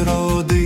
від роди.